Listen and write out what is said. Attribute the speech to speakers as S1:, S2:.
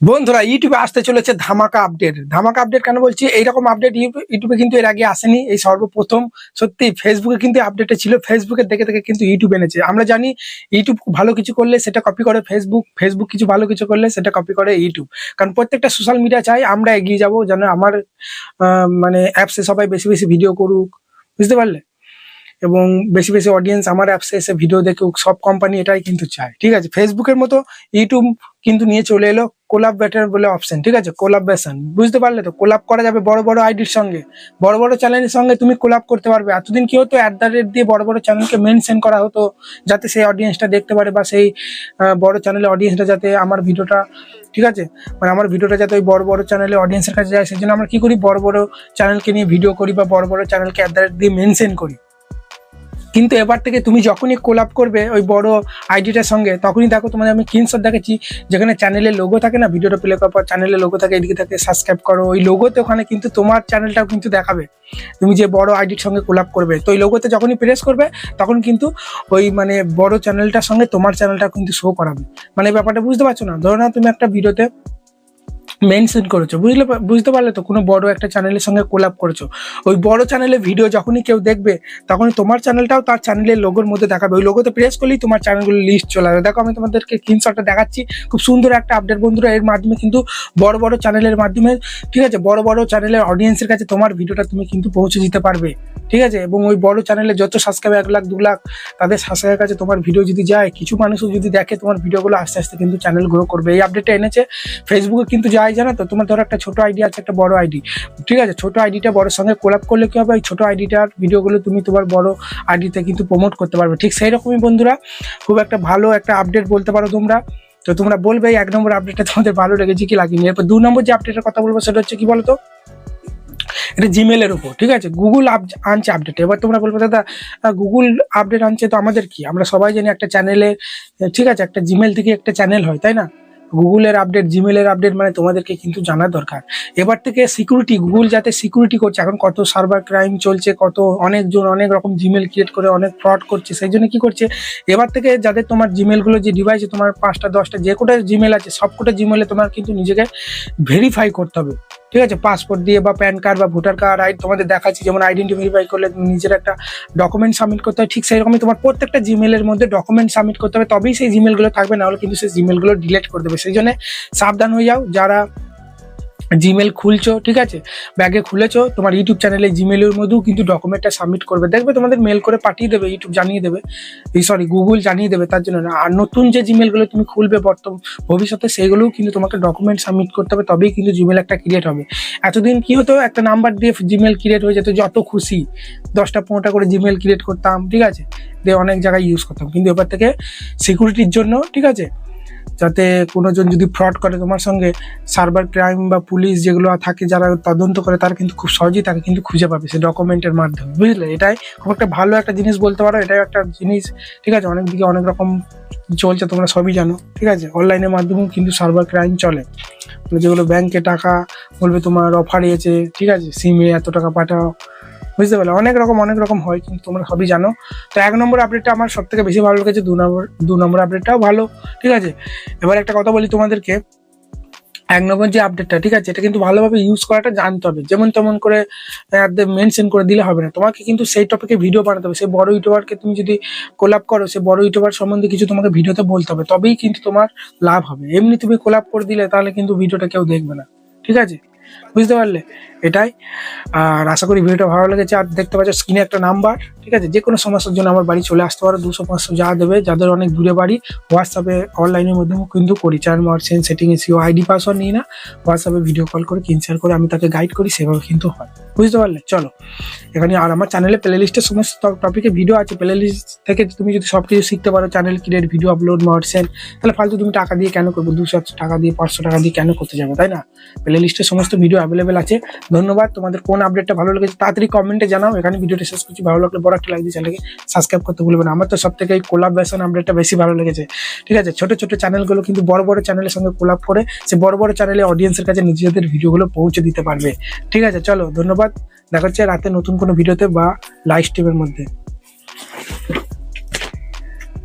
S1: বন্ধুরা ইউটিউবে আসতে চলেছে ধামাকা আপডেট ধামাকা আপডেট কেন বলছি? এইরকম আপডেট ইউটিউবে কিন্তু এর আগে আসেনি, এই সর্বপ্রথম। সত্যি ফেসবুকে কিন্তু আপডেটটা ছিল। ফেসবুকের দেখে দেখে কিন্তু ইউটিউব এনেছে। আমরা জানি ইউটিউব ভালো কিছু করলে সেটা কপি করে ফেসবুক ফেসবুক কিছু ভালো কিছু করলে সেটা কপি করে ইউটিউব কারণ প্রত্যেকটা সোশ্যাল মিডিয়া চাই, আমরা এগিয়ে যাব যেন আমার মানে অ্যাপসে সবাই বেশি বেশি ভিডিও করুক। বুঝতে পারলে? এবং বেশি বেশি অডিয়েন্স আমার অ্যাপসে এসে ভিডিও দেখুক। সব কোম্পানি এটাই কিন্তু চায়। ঠিক আছে? ফেসবুকের মতো ইউটিউব কিন্তু নিয়ে চলে এলো কোলাপ ব্যাটার বলে অপশন ঠিক আছে? কোলাবরেশন বুঝতে পারলে তো? কোলাব করা যাবে বড় বড় আইডির সঙ্গে। বড় বড় চ্যানেলের সঙ্গে তুমি কোলাব করতে পারবে। এতদিন কি হতো? অ্যাট দ্য রেট দিয়ে বড় বড় চ্যানেলকে মেনশন করা হতো, যাতে সেই অডিয়েন্সটা দেখতে পারে বা সেই বড় চ্যানেলের অডিয়েন্সটা যাতে আমার ভিডিওটা, ঠিক আছে? মানে আমার ভিডিওটা যাতে ওই বড় বড় চ্যানেলের অডিয়েন্সের কাছে যায়। সেই জন্য আমরা কি করি? বড় বড় চ্যানেলকে নিয়ে ভিডিও করি বা বড় বড় চ্যানেলকে অ্যাট দ্য রেট দিয়ে মেনশন করি। কিন্তু এবার থেকে তুমি যখনই কোলাপ করবে ওই বড় আইডিটার সঙ্গে, তখনই দেখো তোমাদের আমি স্ক্রিনশট দেখাচ্ছি, যেখানে চ্যানেলের লোগো থাকে না ভিডিওটা প্লে করার পর চ্যানেলের লোগো থাকে, এদিকে থাকে সাবস্ক্রাইব করো, ওই লোগোতে ওখানে কিন্তু তোমার চ্যানেলটাও কিন্তু দেখাবে। তুমি যে বড় আইডির সঙ্গে কোলাপ করবে, তো ওই লোগোতে যখনই প্রেস করবে, তখন কিন্তু ওই মানে বড় চ্যানেলটার সঙ্গে তোমার চ্যানেলটা কিন্তু শো করাবে। মানে ব্যাপারটা বুঝতে পারছ না? ধরো না তুমি একটা ভিডিওতে মেনশন করেছ। বুঝলে বুঝতে পারলে তো, কোনো বড় একটা চ্যানেলের সঙ্গে কোলাপ করেছ। ওই বড় চ্যানেলে ভিডিও যখনই কেউ দেখবে তখনই তোমার চ্যানেলটাও তার চ্যানেলের লোগোর মধ্যে দেখাবে। ওই লোগোতে প্রেস করলেই তোমার চ্যানেলগুলো লিস্ট চলে আসবে। দেখো, আমি তোমাদেরকে স্ক্রিনশটটা দেখাচ্ছি। খুব সুন্দর একটা আপডেট বন্ধুরা, এর মাধ্যমে কিন্তু বড় বড় চ্যানেলের মাধ্যমে, ঠিক আছে? বড় বড় চ্যানেলের অডিয়েন্সের কাছে তোমার ভিডিওটা তুমি কিন্তু পৌঁছে দিতে পারবে। ঠিক আছে? এবং ওই বড় চ্যানেলে যত সাবস্ক্রাইব এক লাখ, দু লাখ, তাদের সাবস্ক্রাইবের কাছে তোমার ভিডিও যদি যায়, কিছু মানুষও যদি দেখে তোমার ভিডিওগুলো আস্তে আস্তে কিন্তু চ্যানেল গ্রো করবে। এই আপডেটটা এনেছে। ফেসবুকে কিন্তু যাই জানো তো? তোমার ধরো একটা ছোট আইডি আছে, একটা বড় আইডি ঠিক আছে? ছোট আইডিটা বড় সঙ্গে কোলাপ করলে কি হবে? ওই ছোট আইডিটার ভিডিওগুলো তুমি তোমার বড় আইডিতে কিন্তু প্রমোট করতে পারবে। ঠিক সেই রকমই বন্ধুরা, খুব একটা ভালো একটা আপডেট বলতে পারো তোমরা। তো তোমরা বলবে এক নম্বর আপডেটটা তোমাদের ভালো লেগেছে কি লাগেনি? এরপর দু নম্বর যে আপডেটের কথা বলব সেটা হচ্ছে কি বলতো? এটা জিমেলের উপর, ঠিক আছে? গুগল আপ আনছে আপডেট এবার তোমরা বলবে, দাদা গুগল আপডেট আনছে তো আমাদের কি? আমরা সবাই জানি একটা চ্যানেলে ঠিক আছে? একটা জিমেল থেকে একটা চ্যানেল হয়, তাই না? গুগলের আপডেট জিমেলের আপডেট মানে তোমাদেরকে কিন্তু জানা দরকার। এবার থেকে সিকিউরিটি গুগল যাতে সিকিউরিটি করছে, এখন কত সার্ভার ক্রাইম চলছে, কত অনেকজন অনেক রকম জিমেল ক্রিয়েট করে, অনেক ফ্রড করছে, সেই জন্য কি করছে? এবার থেকে যাদের তোমার জিমেলগুলো যে ডিভাইসে তোমার পাঁচটা, দশটা, যে কোটা জিমেল আছে সব কোটা জিমেলে তোমার কিন্তু নিজেকে ভেরিফাই করতে হবে। ঠিক আছে? পাসপোর্ট দিয়ে বা প্যান কার্ড বা ভোটার কার্ড আই তোমাদের দেখাচ্ছি। যেমন আইডেন্টিফিফাই করলে নিজের একটা ডকুমেন্ট সাবমিট করতে হয়। ঠিক সেরকমই তোমার প্রত্যেকটা জিমেলের মধ্যে ডকুমেন্ট সাবমিট করতে হবে। তবেই সেই জিমেলগুলো থাকবে না হলে কিন্তু সেই জিমেলগুলো ডিলেট করে দেবে। সেই জন্য সাবধান হয়ে যাও। যারা জিমেল খুলছো, ঠিক আছে? ব্যাগে খুলেছো, তোমার ইউটিউব চ্যানেলে জিমেলের মধ্যেও কিন্তু ডকুমেন্টটা সাবমিট করবে। দেখবে তোমাদের মেল করে পাঠিয়ে দেবে ইউটিউব জানিয়ে দেবে। এই সরি গুগল জানিয়ে দেবে, তার জন্য না। আর নতুন যে জিমেলগুলো তুমি খুলবে বর্তমান ভবিষ্যতে সেইগুলোও কিন্তু তোমাকে ডকুমেন্ট সাবমিট করতে হবে, তবেই কিন্তু জিমেল একটা ক্রিয়েট হবে। এতদিন কি হতো, একটা নাম্বার দিয়ে জিমেল ক্রিয়েট হয়ে যেত, যত খুশি। দশটা, পনেরোটা করে জিমেল ক্রিয়েট করতাম, ঠিক আছে? দিয়ে অনেক জায়গায় ইউজ করতাম। কিন্তু এবার থেকে সিকিউরিটির জন্য, ঠিক আছে? যাতে কোনোজন যদি ফ্রড করে তোমার সঙ্গে সার্ভার ক্রাইম বা পুলিশ যেগুলো থাকে যারা তদন্ত করে, তারা কিন্তু খুব সহজেই তাকে কিন্তু খুঁজে পাবে সেই ডকুমেন্টের মাধ্যমে। বুঝলে? এটাই খুব একটা ভালো একটা জিনিস বলতে পারো, এটাই একটা জিনিস, ঠিক আছে? অনেক দিকে অনেক রকম চলছে, তোমরা সবই জানো, ঠিক আছে? অনলাইনের মাধ্যমেও কিন্তু সার্ভার ক্রাইম চলে। মানে যেগুলো ব্যাংকে টাকা বলবে তোমার অফার এসেছে ঠিক আছে? সিমে এত টাকা পাঠাও। বুঝতে পারলে? অনেক রকম অনেক রকম হয়, কিন্তু তোমরা সবই জানো। তো এক নম্বর আপডেটটা আমার সব থেকে বেশি ভালো লেগেছে, দু নম্বর দু নম্বর আপডেটটাও ভালো, ঠিক আছে? এবার একটা কথা বলি তোমাদেরকে। এক নম্বর যে আপডেটটা ঠিক আছে? এটা কিন্তু ভালোভাবে ইউজ করাটা জানতে হবে। যেমন তেমন করে মেনশন করে দিলে হবে না। তোমাকে কিন্তু সেই টপিকে ভিডিও বানাতে হবে। সেই বড় ইউটিউবারকে তুমি যদি কোলাপ করো সেই বড় ইউটিউবার সম্বন্ধে কিছু তোমাকে ভিডিওতে বলতে হবে। তবেই কিন্তু তোমার লাভ হবে। এমনি তুমি কোলাপ করে দিলে, তাহলে কিন্তু ভিডিওটা কেউ দেখবে না। ঠিক আছে? বুঝতে পারলে? এটাই। আর আশা করি ভিডিওটা ভালো লেগেছে। আর দেখতে পাচ্ছ, স্ক্রিনে একটা নাম্বার, ঠিক আছে? যে কোনো সমস্যার জন্য আমার বাড়ি চলে আসতে পারো। দুশো পাঁচশো যা দেবে, যাদের অনেক দূরে বাড়ি হোয়াটসঅ্যাপে অনলাইনের মাধ্যমে কিন্তু করি। চার সেন সেটিং এসিও আইডি পাসওয়ার্ড নিই না হোয়াটসঅ্যাপে ভিডিও কল করে কিনশেয়ার করে, আমি তাকে গাইড করি, সেভাবে কিন্তু হয়। বুঝতে পারলে? চলো। এখানে আর আমার চ্যানেলে প্লে লিস্টে সমস্ত টপিকে ভিডিও আছে। প্লে লিস্ট থেকে তুমি যদি সব কিছু শিখতে পারো channel create video upload merchant তাহলে ফালতু তুমি টাকা দিয়ে কেন করব? দুশো টাকা দিয়ে, পাঁচশো টাকা দিয়ে কেন করতে যাব, তাই না? প্লে লিস্টে সমস্ত ভিডিও অ্যাভেলেবেল আছে। ধন্যবাদ। তোমাদের কোন আপডেটটা ভালো লেগেছে তাড়াতাড়ি কমেন্টে জানাও। এখানে ভিডিওটা শেষ করছি। ভালো লাগলে বড় একটা লাইক দিয়ে চ্যানেলকে সাবস্ক্রাইব করতে ভুলবে না। আমার তো সব থেকে এই কোলাবরেশন আপডেটটা বেশি ভালো লেগেছে। ঠিক আছে? ছোট ছোট চ্যানেলগুলো কিন্তু বড় বড় চ্যানেলের সঙ্গে কোলাপ করে, সে বড় বড় চ্যানেলে অডিয়েন্সের কাছে নিজেদের ভিডিওগুলো পৌঁছে দিতে পারবে। ঠিক আছে? চলো ধন্যবাদ। দেখা হচ্ছে রাতে নতুন কোনো ভিডিওতে বা লাইভ স্ট্রিমের মধ্যে।